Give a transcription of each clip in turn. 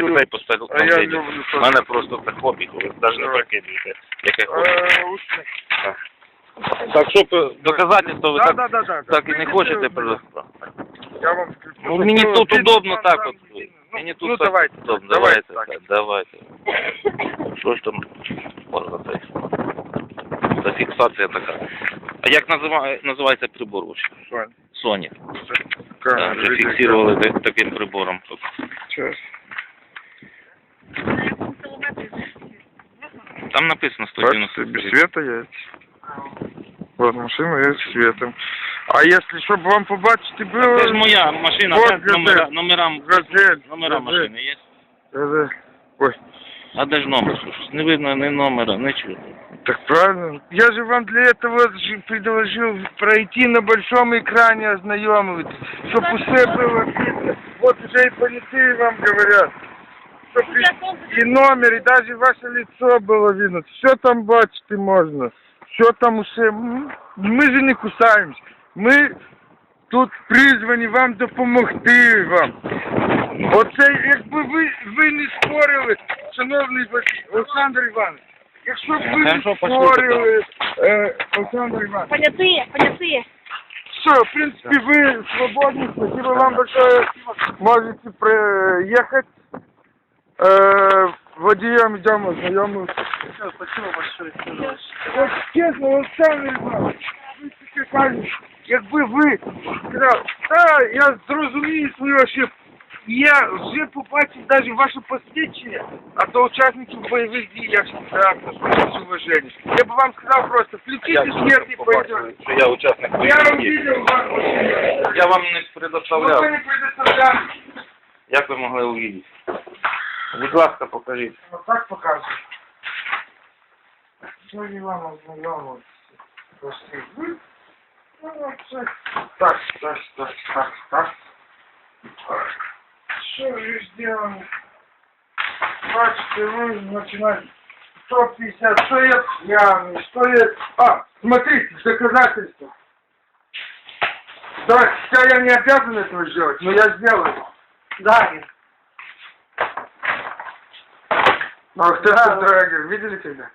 люблю. цей поставив А я люблю У мене просто це хобі, ви навіть не прикидуєте, яке хобі. Е. Так, щоб доказательства ви Да, так, да, да, да. так і не хочете предоставити. Я вам включу. Ну, мені Ну, тут удобно так от. ну, Мені ну, тут так давайте, удобно. давайте Давайте, так. так, давайте. Що ж там можна це? Це фіксація така. А як називає, називається прибор? Соня, Sony. камера, Там вже фіксували таким прибором. тут. Там написано Бачите, 190. без света есть. Вот машина есть с светом. А если, чтобы вам побачити было... Це ж моя машина, Вот де номера, газель. номера, Газель. номера газель. машини є? Газель. Ой, А де ж номер? Слушай, Не видно ні номера, нічого. так правильно. Я же вам для этого же предложил пройти на большом экране ознайомиться, чтобы все было видно. Вот уже и полицеи вам говорят. Чтоб и, и номер, и даже ваше лицо было видно. Все там бачити можно. Все там усе. М, Ми же не кусаємось. Ми тут призвані вам допомогти вам. Оце, якби ви, ви не спорили, шановний Василь- Олександр Іванович, якщо б ви не Хорошо, пошли спорили, е, Олександр Іванович, Понятые, понятые. все, в принципе, вы свободны, спасибо вам большое, можете проехать. Э, водієм йдемо знайомимося. Спасибо большое. От чесно, Олександр Іванович, ви таке кажете, якби ви сказали, та я зрозумію свою ошибку. Я вже побачив навіть ваше посвідчення, а то учасників бойових дій, як так, з уваження. Я б вам сказав просто, включите свет і пойдете. що я учасник Я бойових дій. вас. Я вам не Что вы предоставляв. не предоставляли? Як ви могли увидіти? Будь ласка, покажіть. Вот так показываю. Сьогодні вам ознайомився. Прости. Ви? Ну, оце. Так, так, так, так, так. Так. Що ж сделано? Бачите, ви починаєте 150, что я пьяный, что я... А, смотрите, доказательства. Да, хотя я не обязан этого сделать, но я сделаю. Да. а кто этот драгер, видели когда?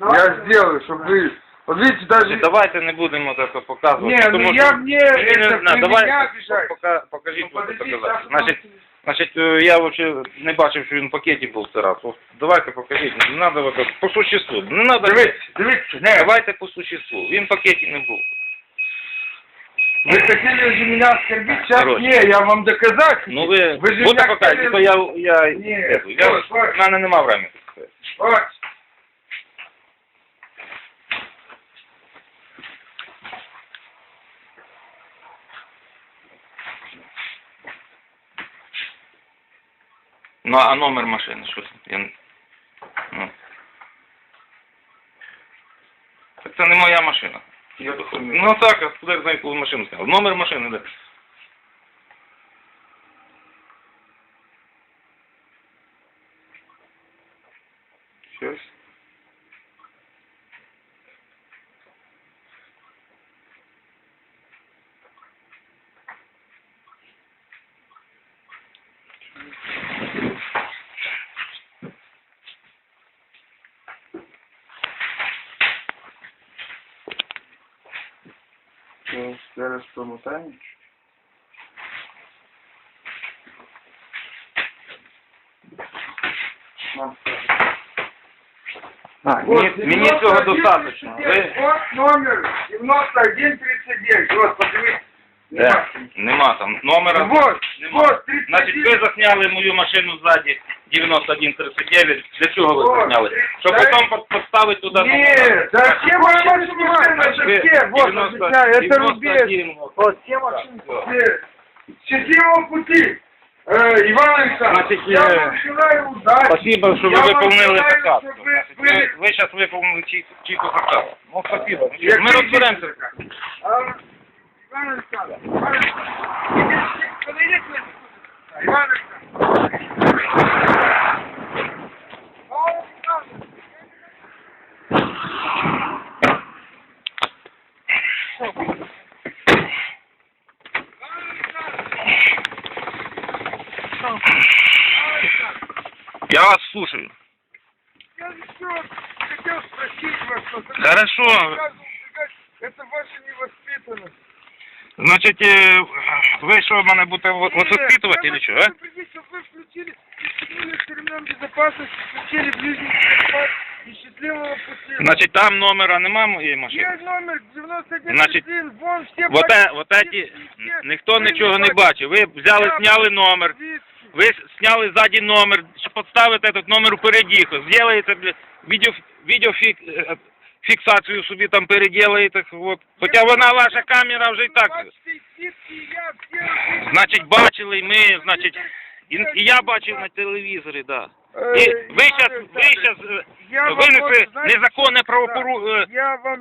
Я сделаю, чтобы вы... Вот видите, даже... Давайте не будемо це показувати. Не, ну тому я що- мне... Ні, ні, это, не, вы давай меня обижаете. пока, покажіть Ну, вот подожди, доказати. так, Значить, значить, е, я вообще не бачив, що він в пакеті був це раз. От Давайте покажіть. Не надо вот это, по существу. Не надо. Дивіться, дивіться, не. Давайте по существу. Він в пакеті не був. Вы хотели же меня оскорбить, сейчас Короче. не, я вам доказать. Ну ви, Ви ж будете як показати, хотіли- я, я, Ні, я, я, ось, ось. в мене нема времени. Вот. Ну, а номер машини, що це? Я... не- Ну. Так це не моя машина. Я доходжу. Ну так, а куди я знаю, коли машину зняв? Номер машини де? Щось. Сейчас, зараз промотаем. А, мені, мені цього достатньо. Ви... Вот номер 9139. Вот, подивіться. Де? Нема там номера. Вот, Нема. вот, Значить, 31. ви засняли мою машину ззаді 9139. Для чого ви О, засняли? Щоб да. потім под- поставити туди Нет, да все машины снимают, Значить, ви все, вот, 90 это рубеж. 91, Вот, все машины все. Счастливого пути, э, Иван Александрович. Значит, Я э, вам желаю удачи. Спасибо, що ви Я вам виповнили желаю, заказ. щоб ви Значить, Ви, були- ви зараз виповнили чі- чітко заказ. Ну, спасибо. Ну, Який Ми розберемося. заказ? А, Иван Александрович, Иван Александрович, идите, подойдите сюда. Иван Александрович. Иван Александрович. Что? Я вас слушаю. Я еще хотел спросить вас, что Хорошо. Рассказывал, как это ваша невоспитанность. Значить, е, ви що мене будете Нет, воспитувати я чи що, хочу а? предупредить, чтобы вы включили пристегнули ремнем безопасности, включили ближний захват и счастливого пути. Значить, там номера нема моєї машини. Є номер 91 Значить, вон всі Вот, бачать, е, вот эти, ніхто нічого не бачив. Ви взяли, зняли номер, звідси. ви сняли ззаді номер, щоб підставити этот номер впереді, зробите бля, відео, відеофік, е, фіксацію собі там переділаєте, от. Хоча вона ваша камера вже і так. І. Значить, бачили ми, значить, і, і я бачив на телевізорі, да. Е, І ви зараз, ви Я вам винесли незаконне що